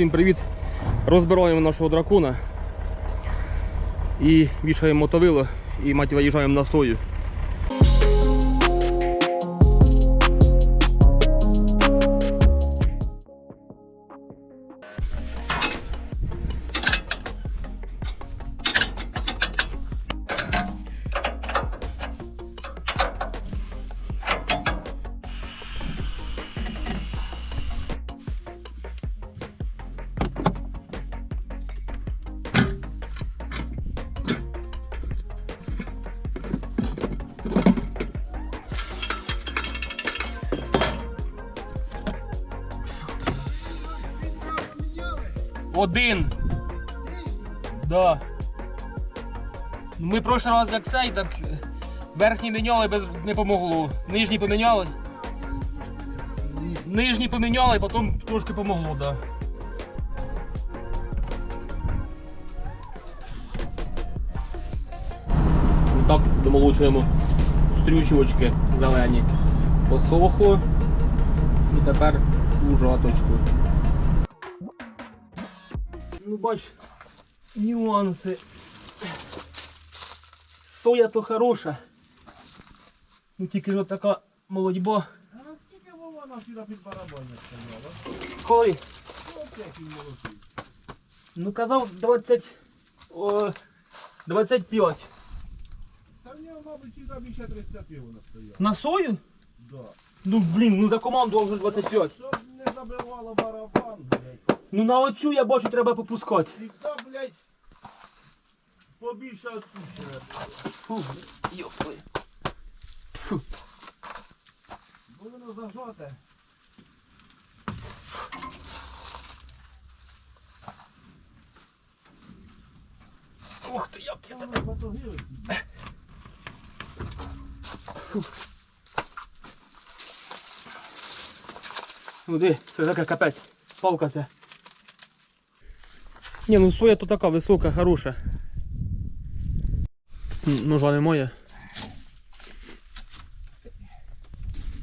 Всім привіт! Розбираємо нашого дракона і вішаємо мотовило і мать виїжджаємо на стою. Ми прошлий раз як цей, так е, верхній міняли, без не помогло. Нижній поміняли. Нижній поміняли, потім трошки помогло, да. Так, домолочуємо стрючувачки зелені. Посохло. І тепер у жаточку. Ну бач, нюанси. Соя то хороша. Ну тільки ж така молодьба. А скільки вона сюди під барабані стояла? Коли? Як. Ну казав 20. О, 25. Та в нього, мабуть, сюди більше 30 вона стояла. На сою? Да. Ну блін, ну за команду вже 25. Щоб не забивало барабан, блядь. Ну на оцю я бачу треба попускати. І та, блядь, побільше відпущена. Фу, йопли. Бо воно зажате. Ух ти, як я потогилось. Ну де, це таке капець. Палка це. Ні, ну соя то така висока, хороша. Ножа немає.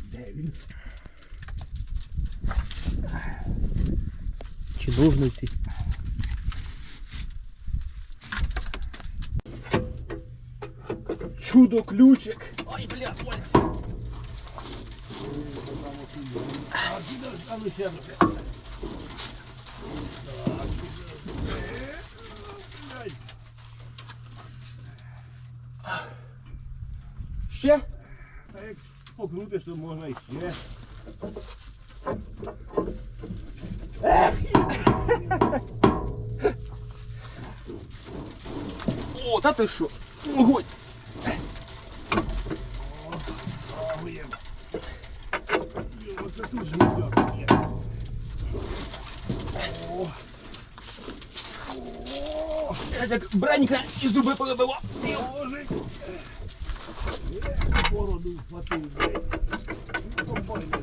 Де він? Чи ножниці. Чудо ключик. Ай, бля, пальці. А а ще. Ще? Як покрутиш, то можна і ще. О, та ти що? Огонь. Оце тут життя є. Як бранька і зуби повибивав. Положить. Бороду вхватив, блядь. Ну, компанія.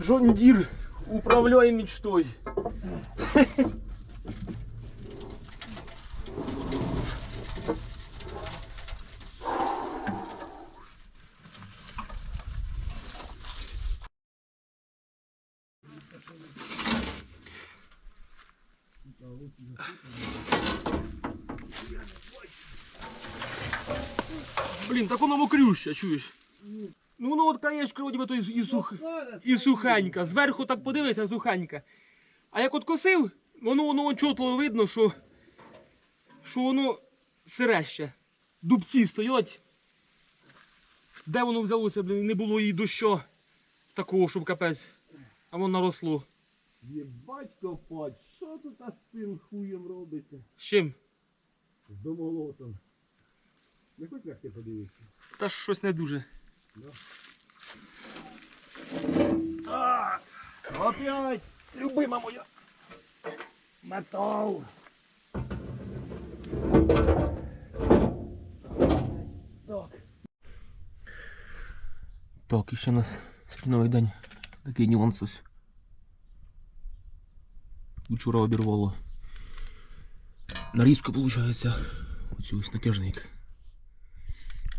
Джон Дір управляє мечтой. Мокрюще, чуєш? Ну воно от краєшки вроді би то і, сух, і сухенька. Зверху так подивися, сухенька. А як от косив, воно воно чотло видно, що, що воно сире ще. Дубці стоять. Де воно взялося, блін, не було і дощу такого, щоб капець. А воно наросло. Єбать копать, що тут з цим хуєм робиться? З чим? З домолотом. Не хоч як ти подивитися. Та щось не дуже. Так, опять Любима моя. метал. Так. Так, і ще у нас сьогодні новий день. Такий нюанс ось. Вчора обірвало. Нарізку, виходить. Оцю ось натяжник.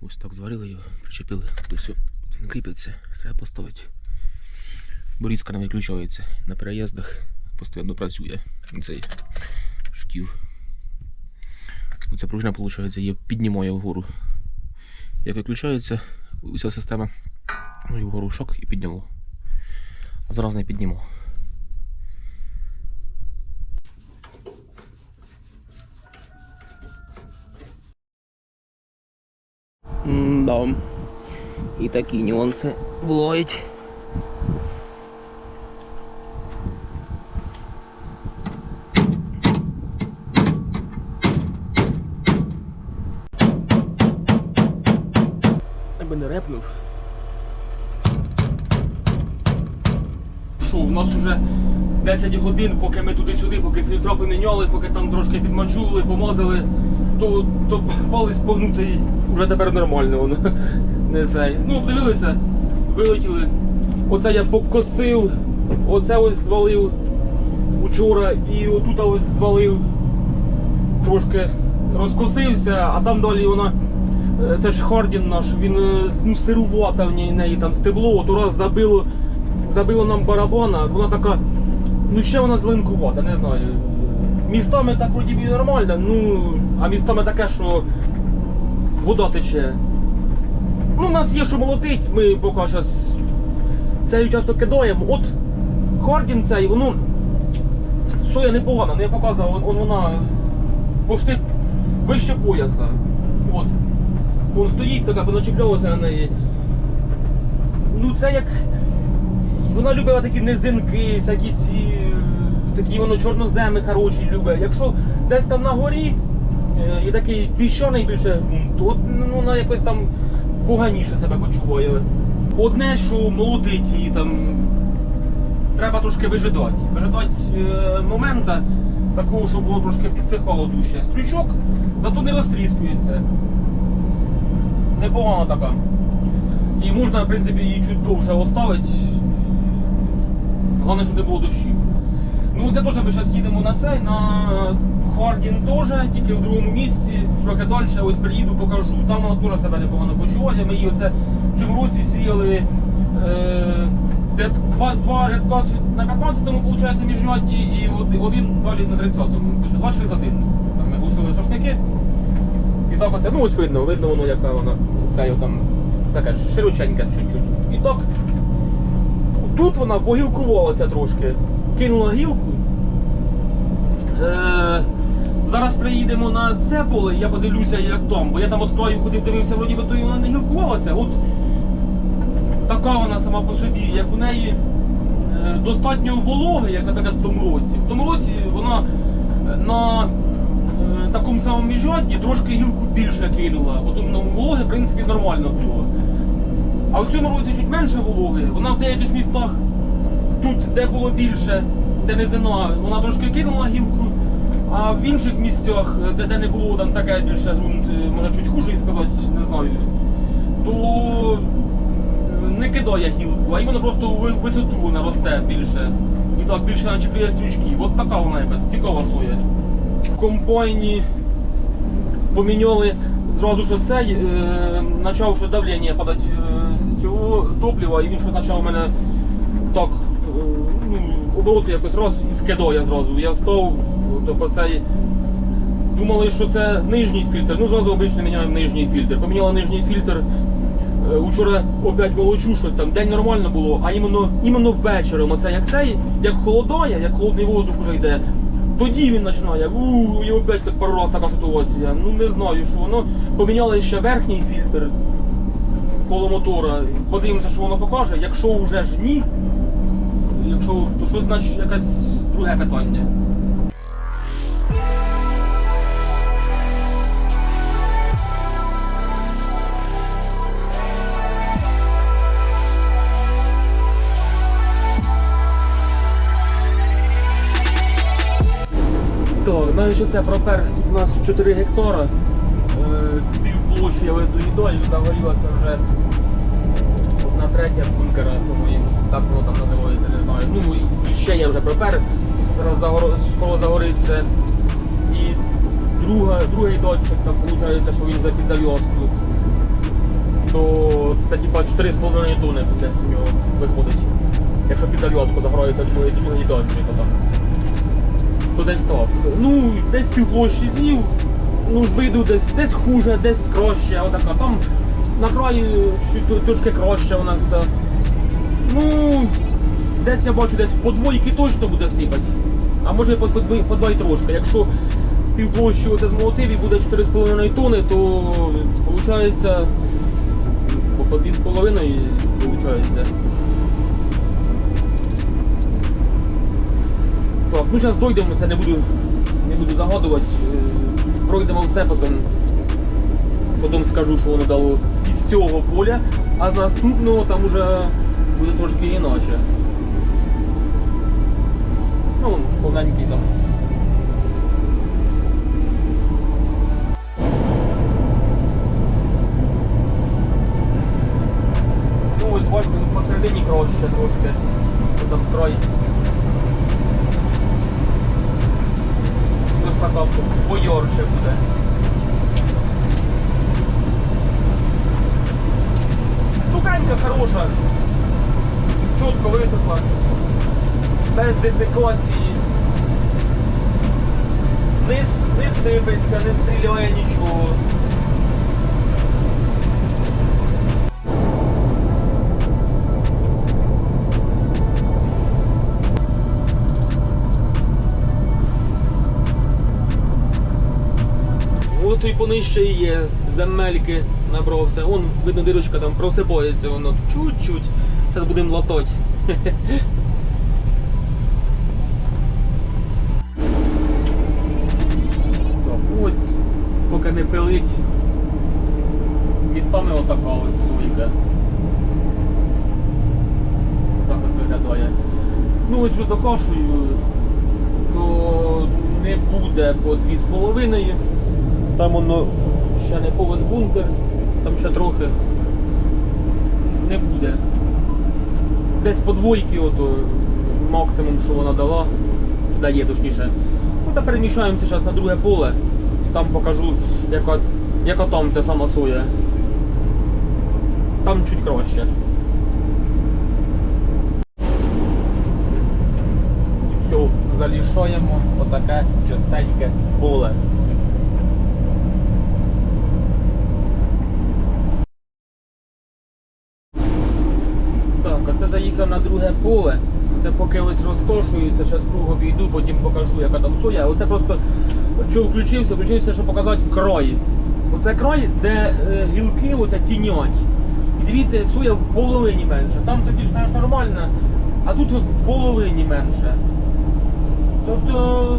Ось так зварили його, причепили. Тут все, він кріпиться, треба поставити. Борізка не виключається. На переїздах постійно працює цей шків. Оця пружина, виходить, її піднімає вгору. Як виключається, уся система ну, і вгору шок і підняло. А зараз не підніму. Да. І такі нюанси бувають. Аби не репнув. Що, у нас вже 10 годин, поки ми туди-сюди, поки фільтра поміняли, поки там трошки підмачули, помазали, то, то палець погнутий вже тепер нормально воно. Не цей. Ну, обдивилися, вилетіли. Оце я покосив, оце ось звалив учора і отут ось звалив. Трошки розкосився, а там далі вона. е, Це ж Хардін наш, він е, ну, сирувата в ній, неї там стебло, то раз забило, забило нам барабана, вона така, ну ще вона зеленкувата, не знаю. Містами так вроді нормально, ну, а містами таке, що вода тече. Ну, у нас є що молотить, ми поки зараз цей часто кидаємо. От Хардін цей, воно соя непогана, ну я показував, он, он вона пошти вище пояса. От. Вон стоїть така, поначіплялося на неї. Ну це як. Вона любила такі низинки, всякі ці. Такі воно чорноземи хороші любить. Якщо десь там на горі і такий піщаний більше от, ну, вона якось там поганіше себе почуває. Одне, що молотить її там. Треба трошки вижидати. Вижидати е, момента такого, щоб було трошки підсихало дужче. Стрючок, зато не розтріскується. Непогана така. І можна, в принципі, її чуть довше оставити. Головне, щоб не було дощів. Ну це теж ми зараз їдемо на цей, на Хардін теж, тільки в другому місці, трохи далі, ось приїду, покажу. Там вона теж себе непогано почуває. Ми її оце в цьому році сіяли е, два, два рядка на 15-му, виходить, міжрядді, і один далі на 30-му. Пише, Два через один. Там ми глушили сошники. І так оце, ну ось видно, видно воно, яка вона сею там така широченька чуть-чуть. І так тут вона погілкувалася трошки. Кинула гілку. Е, зараз приїдемо на це поле, я подивлюся, як там, бо я там от краю ходив, дивився, вроді би то і вона не гілкувалася. От така вона сама по собі, як у неї е, достатньо вологи, як наприклад в тому році. В тому році вона е, на е, такому самому міжрядді трошки гілку більше кинула. От ну, вологи, в принципі, нормально було. А в цьому році чуть менше вологи. Вона в деяких містах, тут, де було більше, де низина, вона трошки кинула гілку. А в інших місцях, е, де, де не було там таке більше ґрунт, е, може чуть хуже сказати, не знаю, то е, не кидає гілку, а іменно просто у висоту вона росте більше. І так більше начеплює стрічки. От така вона якась цікава соя. В комбайні поміняли зразу цей, е, почав що давлення падати цього топлива, і він що почав у мене так, ну, обороти якось раз і скидає зразу. Я став, тобто цей. Думали, що це нижній фільтр. Ну, зразу обично міняємо нижній фільтр. Поміняли нижній фільтр. Е, Учора опять молочу щось там, день нормально було, а іменно, іменно вечором, оце як цей, як холодає, як холодний воздух вже йде, тоді він починає. У і опять так пару раз така ситуація. Ну не знаю, що воно. Поміняли ще верхній фільтр коло мотора. Подивимося, що воно покаже. Якщо вже ж ні, якщо то щось значить якесь друге питання. Навіть що це пропер у нас 4 гектара. Е, Пів площі я доїдаю, загорілася вже одна третя бункера, по-моєму, так воно там називається, не знаю. Ну і- ще я вже пропер, зараз загор... скоро загориться. І друга, другий датчик, там виходить, що він вже під зав'язку, то це типа 4,5 тонни десь у нього виходить. Якщо під зав'язку заграється другий, другий датчик, то. Десь так. Ну, десь півплощі з'їв, ну з виду десь, десь хуже, десь краще, отака. Там на краї трошки краще вона туди. Ну, десь я бачу, десь по двойки точно буде сліпати. А може по, по, по два й трошки. Якщо півплощі оце змолотив і буде 4,5 тонни, то виходить по 2,5 виходить. Ну зараз дойдемо, це не буду, не буду загадувати. Е, Пройдемо все, потім, потім скажу, що воно дало із цього поля, а з наступного там уже буде трошки іначе. Ну, повненький там. Ну ось бачите, тут посередині коротше трошки. Там край. Така бойорше буде. Суканька хороша. Чітко висохла. Без десекації, Не, не сипеться, не стріляє нічого. От і понижче і є, земельки набрався. Вон, видно, дирочка там просипається, воно чуть-чуть. Зараз будемо латати. Ось, поки не пилить. Містами отака ось сойка. Так ось виглядає. Ну ось вже докашую, то не буде по 2,5. Там воно ще не повен бункер, там ще трохи не буде. Десь по двойки, ото максимум, що вона дала, дає точніше. Ну та перемішаємося зараз на друге поле. Там покажу, яка, яка там ця сама соя. Там чуть краще. Все, залішаємо отаке частеньке поле. Так, а це заїхав на друге поле. Це поки ось розкошуюся, зараз круг обійду, потім покажу, яка там соя. Оце просто що включився, включився, щоб показати край. Оце край, де е, гілки оце тінять. І дивіться, соя в половині менше. Там тоді ж нормально, а тут в половині менше. Тобто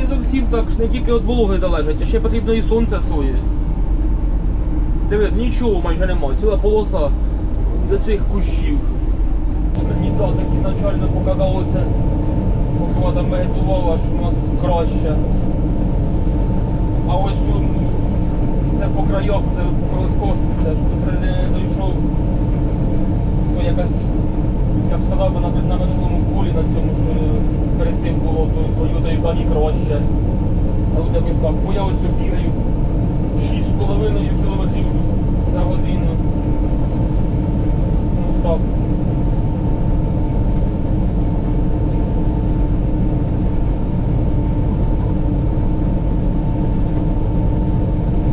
не зовсім так, не тільки від вологи залежить, а ще потрібно і сонце сої. Диви, нічого майже немає, ціла полоса до цих кущів. Мені так ізначально показалося, поки вона вегетувала, що вона краще. А ось це по краях, це розкошується, що посередині не дійшов. Ну, якась, я сказав би на, на минулому полі на цьому, що, що перед цим було, то Toyota і Дані краще. Але от якось так, бо я ось бігаю 6,5 кілометрів за годину. Ну так.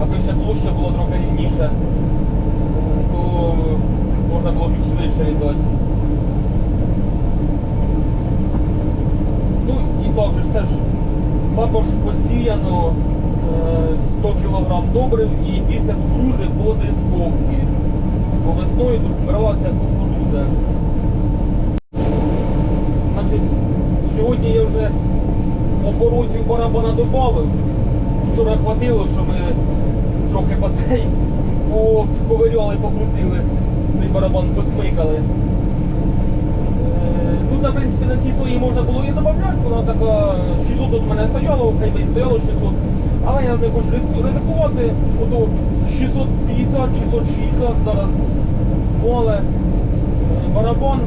Аби ще площа була трохи рівніша, то можна було б і швидше літати. Ну і так же, це ж також посіяно е, 100 кг добрив і після кукурузи по дисковки. Бо весною тут збиралася кукуруза. Значить, сьогодні я вже оборотів барабана додав. Вчора хватило, що ми трохи басейн поковиряли, покрутили, той барабан посмикали. Е, Тут, в принципі, на цій сої можна було і додати, вона така 600 тут в мене стояло, хай би і стояло 600. Але я не хочу ризику- ризикувати, ото 650, 660 зараз поле, е, барабан.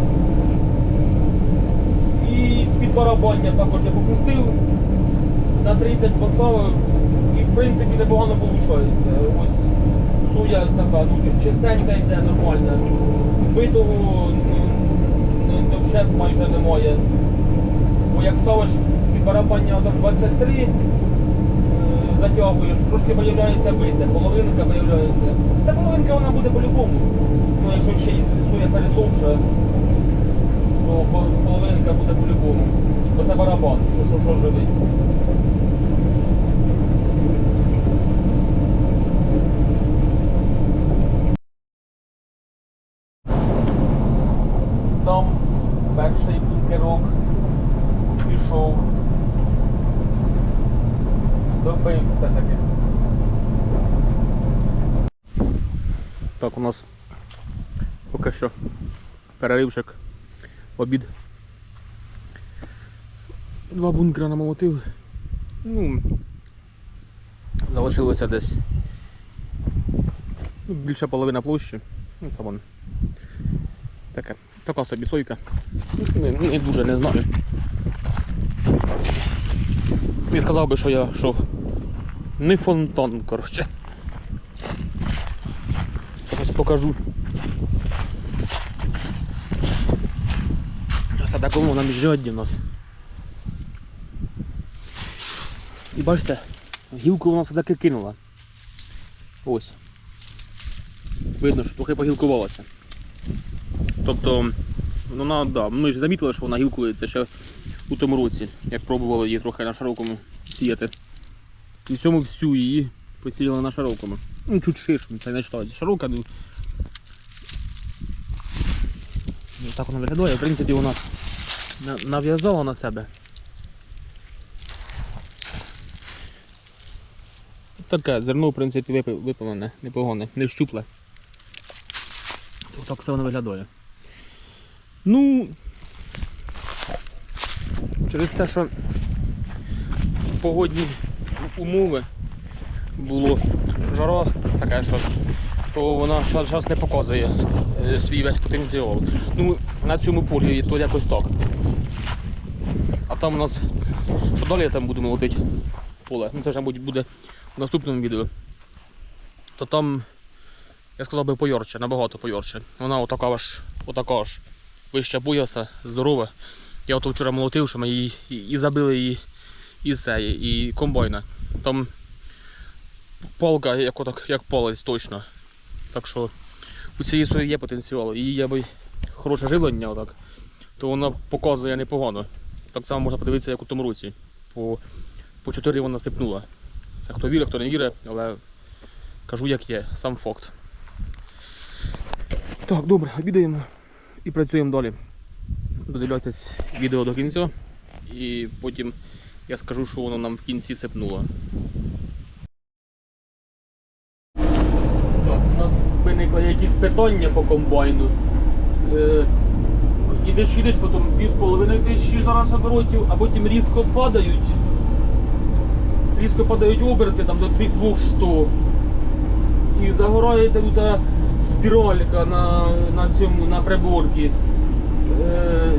І під барабання також я попустив, на 30 поставив і в принципі, непогано виходить. Ось соя така, ну, чистенька йде, нормальна. Битого ну, ну, майже немає. Бо як ставиш під барабання 23, е, затягуєш, трошки виявляється вийде, половинка виявляється. Та половинка вона буде по-любому. Ну, якщо ще соя пересохша, то половинка буде по-любому. Бо це барабан, що що, що живий. Там перший бункерок пішов. Добив все-таки. Так, у нас поки що переривчик, обід. Два бункера намолотив. Ну, залишилося десь ну, більша половина площі. Ну, там вон. Таке. Така собі сойка. Не, не дуже не знаю. Я сказав би, що я що не фонтан, коротше. Зараз покажу. Ось такому нам жодні у нас. І бачите, гілку вона все-таки кинула. Ось. Видно, що трохи погілкувалася. Тобто, вона, да, ми ж замітили, що вона гілкується ще у тому році, як пробували її трохи на широкому сіяти. І в цьому всю її посіяли на широкому. Ну, чуть ширше, це не читається. Широка, ну. ну, Так вона виглядає, в принципі, вона на- нав'язала на себе. Таке зерно, в принципі, випалене, непогане, не щупле. Так все воно виглядає. Ну, через те, що погодні умови було жара така, що то вона зараз не показує е, свій весь потенціал. Ну, на цьому полі то якось так. А там у нас, що далі там будемо лотити поле, ну це вже мабуть, буде в наступному відео. То там, я сказав би, поярче, набагато поярче. Вона отака аж, отака ж вища пояса, здорова. Я ото вчора молотив, що ми її і, і забили її і все, і комбайна. Там палка як, отак, як палець точно. Так що у цієї сої є потенціал. І є би хороше живлення, отак, то вона показує непогано. Так само можна подивитися, як у тому році. По, по 4 вона сипнула. Це хто вірить, хто не вірить, але кажу як є, сам факт. Так, добре, обідаємо і працюємо далі. Додивляйтесь відео до кінця і потім я скажу, що воно нам в кінці сипнуло. Так, у нас виникли якісь питання по комбайну. Ідеш, ідеш, потім 2,5 тисячі зараз оборотів, а потім різко падають. Різко падають оберти там до 200. І загорається тут спіралька на, на цьому на приборці. Е,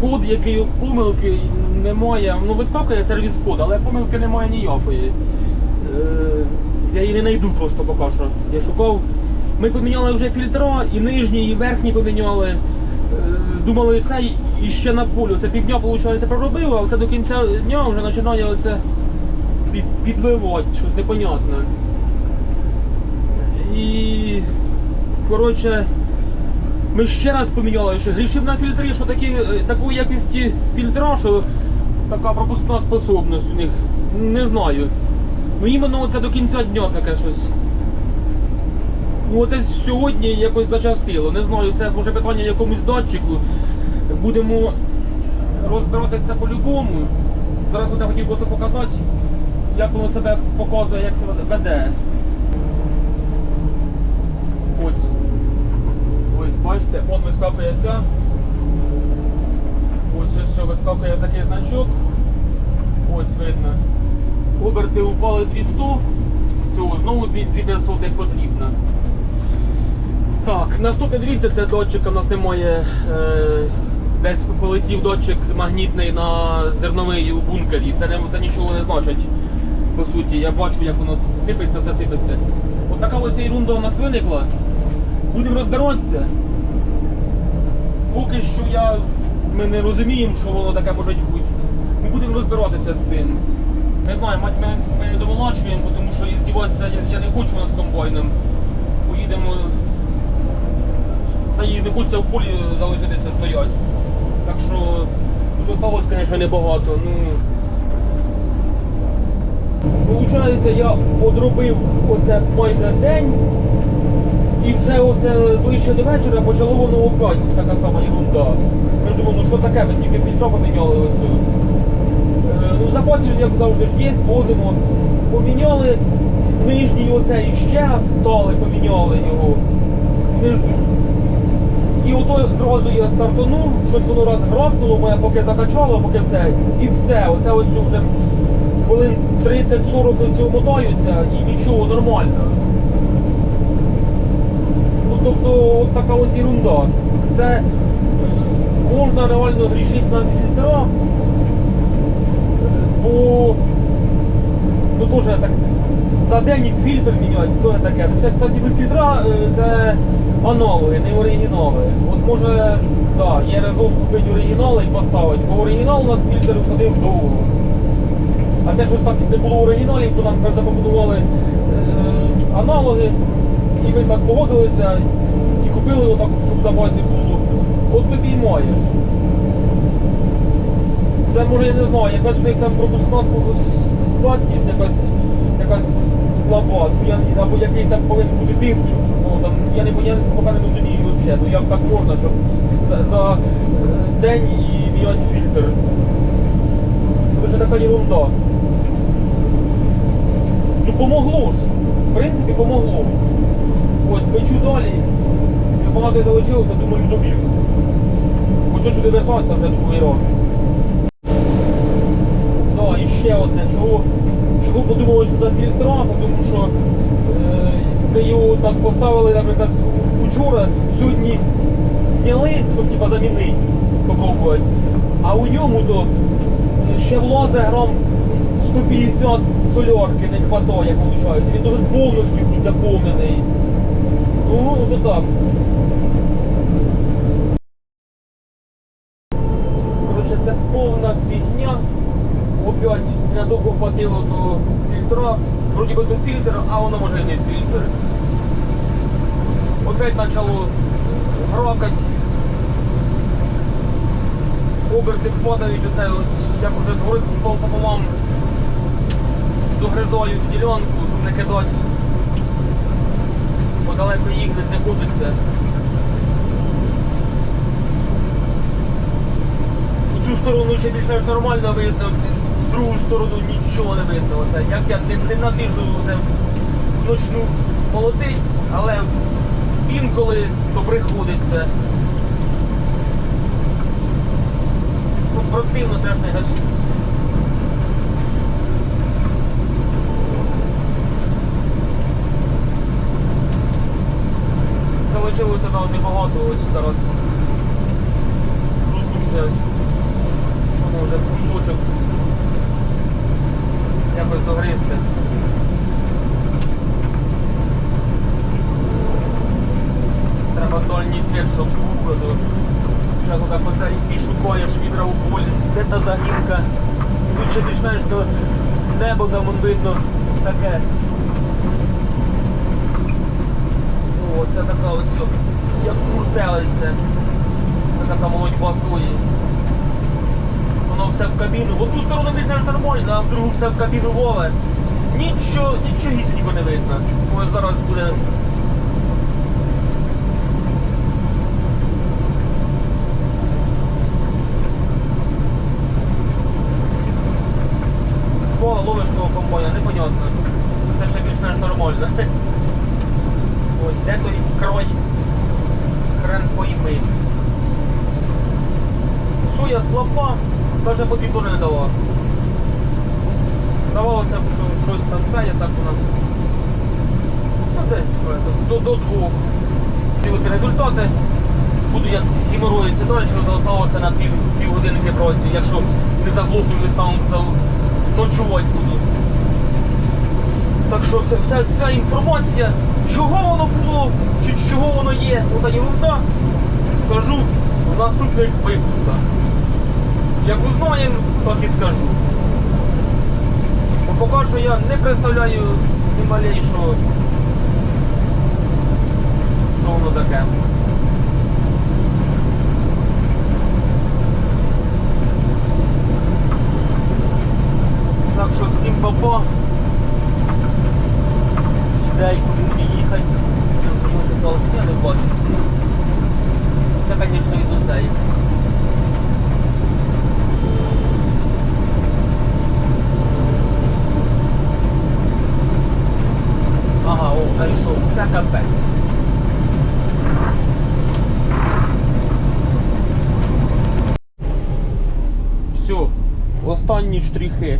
код, який помилки немає. Ну, вискакує сервіс код, але помилки немає ніякої. Е, я її не знайду просто поки що. Я шукав. Ми поміняли вже фільтра, і нижні, і верхні поміняли. Е, Думали, це і ще на полі. Це півдня, виходить, проробив, а це до кінця дня вже починає оце під- підвивати, щось непонятне. І коротше, ми ще раз поміняли, що грішив на фільтри, що такі, е, такої якості фільтра, що така пропускна способність у них. Не знаю. Ну іменно це до кінця дня таке щось. Ну оце сьогодні якось зачастило. Не знаю, це може питання якомусь датчику. Будемо розбиратися по-любому. Зараз оце хотів просто показати, як воно себе показує, як себе веде. Ось. Ось, бачите, он вискакує ця. Ось ось все, вискакує такий значок. Ось видно. Оберти упали 200. Все, знову 2500 як потрібно. Так, наступне дивіться, це датчика у нас немає. Е, десь полетів датчик магнітний на зерновий у бункері. Це, не, це нічого не значить. по суті. Я бачу, як воно сипеться, все сипеться. От така ось ерунда у нас виникла. Будемо розбиратися. Поки що я, ми не розуміємо, що воно таке може бути. Ми будемо розбиратися з цим. Не знаю, мать ми, ми не домолачуємо, тому що і здіватися я, я не хочу над комбайном. Поїдемо. Та і не хочеться в полі залишитися стояти. Так що тут осталось, звісно, небагато. Ну, Получається, я одробив оце майже день, і вже оце ближче до вечора почало воно опять така сама ерунда. Я думаю, ну що таке, ми тільки фільтра поміняли ось. Е, Ну, запасів, як завжди ж є, возимо. Поміняли нижній оцей ще раз стали, поміняли його внизу. І ото зразу я стартанув, щось воно раз гракнуло, мене поки закачало, поки все. І все. Оце ось вже хвилин 30-40 ось мотаюся і нічого нормально. Ну тобто от така ось ерунда. Це можна реально грішити на фільтра, бо ну теж так за день фільтр міняти, то таке. Це, це фільтра, е, це аналоги, не оригінали. От може, да, є резон купити оригінали і поставити, бо оригінал у нас фільтр ходив довго. А це щось так не було оригіналів, то нам запропонували е, аналоги, і ми так погодилися і купили отак, щоб в запасі було. От тобі й маєш. Це може я не знаю, якась у них там пропускна складність, якась, якась слаба, ну, я, або який там повинен бути тиск, щоб, щоб там, я не я поки не розумію взагалі, ну як так можна, щоб за, за е, день і міняти фільтр. Це вже така ерунда. Ну помогло ж. В принципі, помогло. Ось печу далі. Багато залишилося, думаю, доб'ю. Хочу сюди вертатися вже другий раз. Да, і ще одне, чого, чого подумали, що за фільтра, тому що е, його так поставили, наприклад, учора, сьогодні зняли, щоб типа замінити, попробувати. А у ньому то е, ще влазе грам 150 солярки не хватає, виходить. Він дуже повністю бути заповнений. Ну, то так. Коротше, це повна фігня. Опять недовго хватило до фільтра. Вроді би то фільтр, а не фільтр. Опять почало гракать. Оберти падають, оце ось, як уже з гори пополам догризаю в ділянку, щоб не кидати. Бо далеко їхати не хочеться. У цю сторону ще більш-менш нормально видно, в другу сторону нічого не видно. Оце. Як я не, ненавижу це вночну молотить, але інколи то приходиться. Ну, противно страшно якось. Залишилося завжди багато, ось зараз розбувся ось. Воно вже кусочок якось догризти. Треба дальній світ, щоб був, то Часу так оце і шукаєш відра у полі, де та загінка. Тут ще більш-менш то небо там видно таке. О, це така ось, як куртелиця. Це така молодьба сої. Воно все в кабіну. В одну сторону більш-менш нормально, а в другу все в кабіну воле. Нічого, нічогісінько не видно. Ось зараз буде з ловиш того комбайна, непонятно. Це ще більш-менш нормально. Ось, де той крой? Хрен пойми. Соя слаба, навіть по теж не дала. Здавалося б, що щось там це, я так вона. Ну десь е, до, до двох. І оці результати. Буду я геморроїться далі, що залишилося на пів, півгодинки праці. Якщо не заглохну, не стану ночувати буду. Так що це, це вся інформація, чого воно було, чи чого воно є, ну та ерунда, скажу в наступних випусках. Як узнаємо, так і скажу. Бо поки що я не представляю ні малейшого, що воно таке. Так папа. Ідей, куди мені їхати. Я вже його палки я не бачу. Це, звісно, від оцей. Ага, о, знайшов. Це капець. Все, останні штрихи.